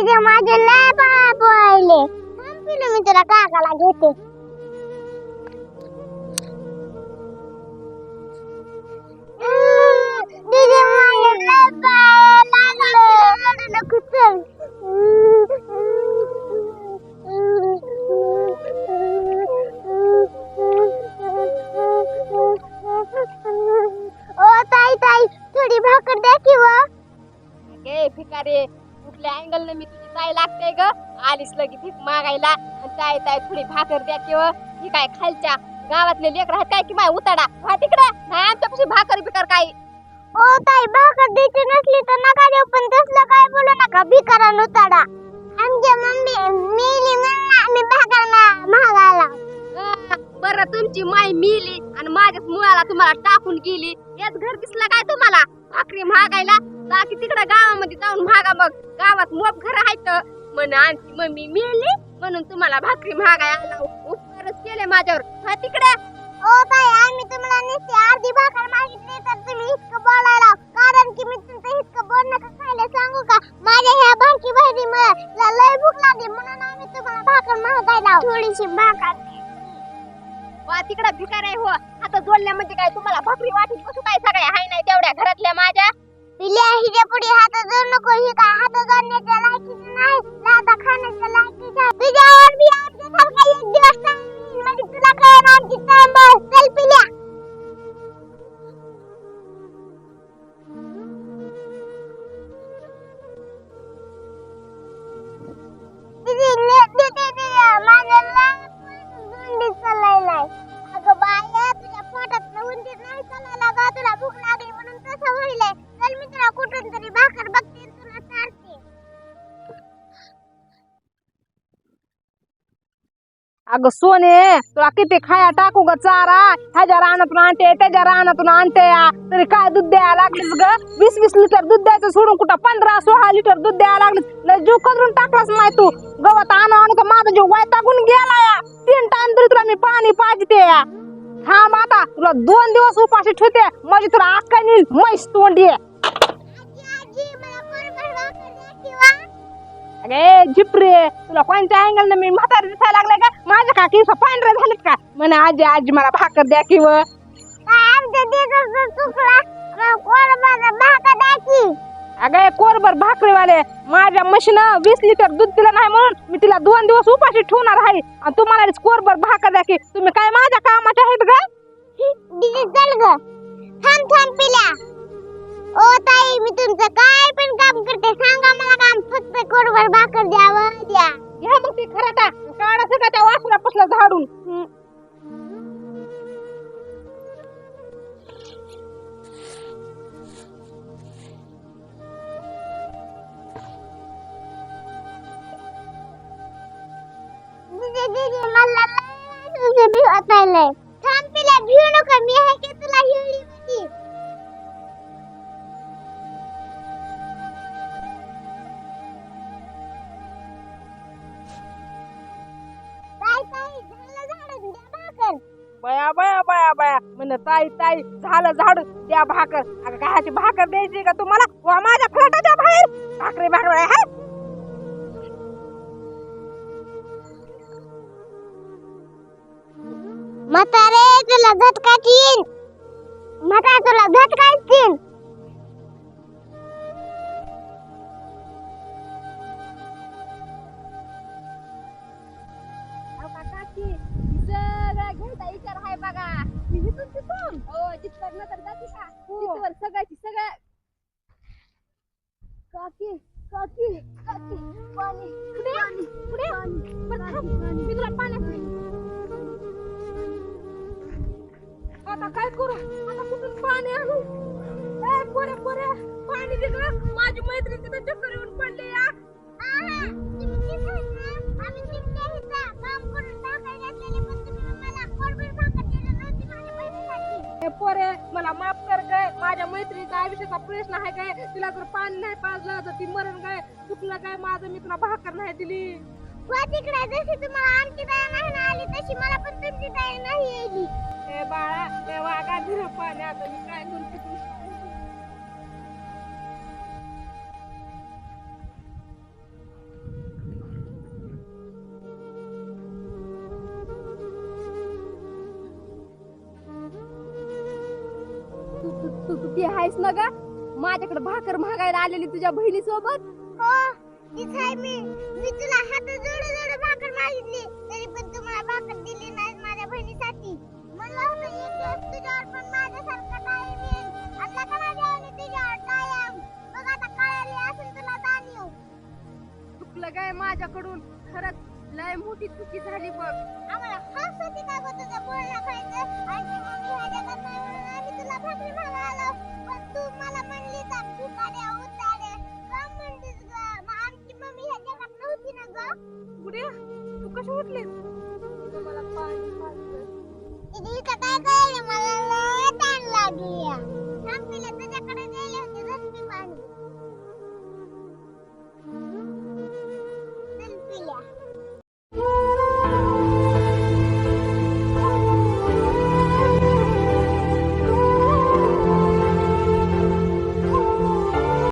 तिथे माझे लय पाय पळले थांब मी तुला काकाला घेते ओ ताई ताई थोडी भाकर द्या किंवा भिकारी कुठल्या अँगल मी तुझी ताई लागते ग? आलीस लगी भीक मागायला. आणि ताई ताई थोडी भाकर द्या किंवा ही. काय खालच्या गावातले लेकर आहेत काय की माय उताडा? व्हा तिकडे. नाही आमच्यापाशी भाकर बिकर काही ओ ताई भाकर द्यायची नसली तर नका देऊ पण तसलं काय बोलू नका. भिकारा नुताडा आमच्या मम्मी मेली म्हणून आम्ही भाकर मा- मागायला. अं, बरं तुमची माय मिली. आणि माझ्याच मुळाला तुम्हाला टाकून गेली. हेच घर दिसलं काय तुम्हाला? भाकरी महागायला? बाकी तिकडे गावामध्ये जाऊन महागा मग. गावात मोप घर आहेत म्हण आमची मम्मी मिली म्हणून तुम्हाला भाकरी महागाय आला. उपकारच केले माझ्यावर. हा तिकडे. ओ ताई आम्ही तुम्हाला नुसती अर्धी भाकर मागितली तर तुम्ही इतकं बोलायला कारण की मी तुमचं इतकं बोलणं का खायला सांगू का? माझ्या ह्या भाकी बहिणी मला लय भूक लागली. म्हणून आम्ही तुम्हाला भाकर मागायला थोडीशी भाकर तिकडे भिकार आहे हो. आता जोडल्या म्हणजे काय तुम्हाला भाकरी वाटीत कसं काय सगळ्या हाय नाही तेवढ्या घरातल्या माझ्या? पिल्या हिच्या पुढे हात जोड नको ही अगं सोने, तुला किती खाया टाकू ग चारा? ह्याच्या रानातून आणते त्याच्या रानातून आणते. तरी काय दूध द्यायला लागलीस ग? वीस वीस लिटर दूध द्यायचं सोडून कुठं पंधरा, सोळा लिटर दूध द्यायला लागलीस? जीव करून टाकलास नाही तू. गवत आणू आणू, तर माझा जीव वैतागून गेला या. तीन टाइम तरी तुला मी पाणी पाजते या. थांब आता, तुला दोन दिवस उपाशी ठेवते. म्हणजे तुला अक्का नेईल म्हैस तोंडी? अगे झिपरे, तुला कोणत्या अँगल मी म्हातारी दिसायला लागलाय का माझ्या का केस पांढरे झालेत का? म्हणे आजी आजी मला भाकर द्या किंवा आमच्या दिवसाचं चुकला. मला कोरभर भाकर द्या की. अगं कोरभर भाकरीवाले माझ्या म्हशीन वीस लिटर दूध दिलं नाही म्हणून मी तिला दोन दिवस उपाशी ठेवणार आहे. आणि तुम्हाला कोरभर भाकर द्या की. तुम्ही काय माझ्या कामाचे आहेत का चल ग. थांब थांब पिल्या. ओ ताई मी तुमचं काय पण काम करते सांगा मला काम. फक्त कोरभर भाकर द्यावं द्या. घ्या मग ती खराटा काढा सगळं त्या वासुला झाडून? मला थांब तिला भिऊ नका मी आहे की तुला हिवली बया बया बया बया. म्हण ताई ताई झालं झाड द्या भाकर. अगं कायची भाकर द्यायची का तुम्हाला? वा माझ्या फ्लॅटाच्या बाहेर. भाकरी भाकर हाय म्हातारे तुला झटकाच येईल. म्हातारे तुला झटकाच आहे बघा. तिथून तिथून हो जिथवर नजर जाते का तिथवर सगळ्याची सगळ्या काकी काकी काकी पाणी पुढे पुढे बरं थांब. मी तुला पाण्यात आता काय करू? आता कुठून पाणी आणू? ए पोरे पोरे पाणी दे गं. माझी मैत्रीण तिथे चक्कर येऊन पडली या तिथे आम्ही इथं काम करून पोरे मला माफ कर काय माझ्या मैत्रिणीचा आयुष्याचा प्रश्न आहे काय तिला जर पाणी नाही पाजलं तर ती मरण काय चुकलं काय माझं मी तुला भाकर नाही दिली. वा तिकडे जशी तुम्हाला आमची दया नाही ना आली तशी मला पण तुमची दया नाही यायची. ए बाळा ए वागा धीर पाणी आता मी काय करू ते तू तू आहेस ना ग? माझ्याकडे भाकर महागायला आलेली तुझ्या बहिणी सोबत हो तीच आहे मी. मी तुला हात जोड जोड भाकर मागितली तरी पण तू मला भाकर दिली नाही माझ्या बहिणीसाठी. म्हणलं होतं एक दिवस तुझ्यावर पण माझ्यासारखा टाइम येईल आता का माझ्या आईने तुझ्यावर कायम? बघ आता कळाली असेल तुला जाणीव. चुकलं काय माझ्याकडून. खरंच लय मोठी चुकी झाली बघ. आम्हाला हस होती का गं तुझं बोलणं खायचं? Ini shortlet. Hindi malah malapain. Lagi ya sampai pilat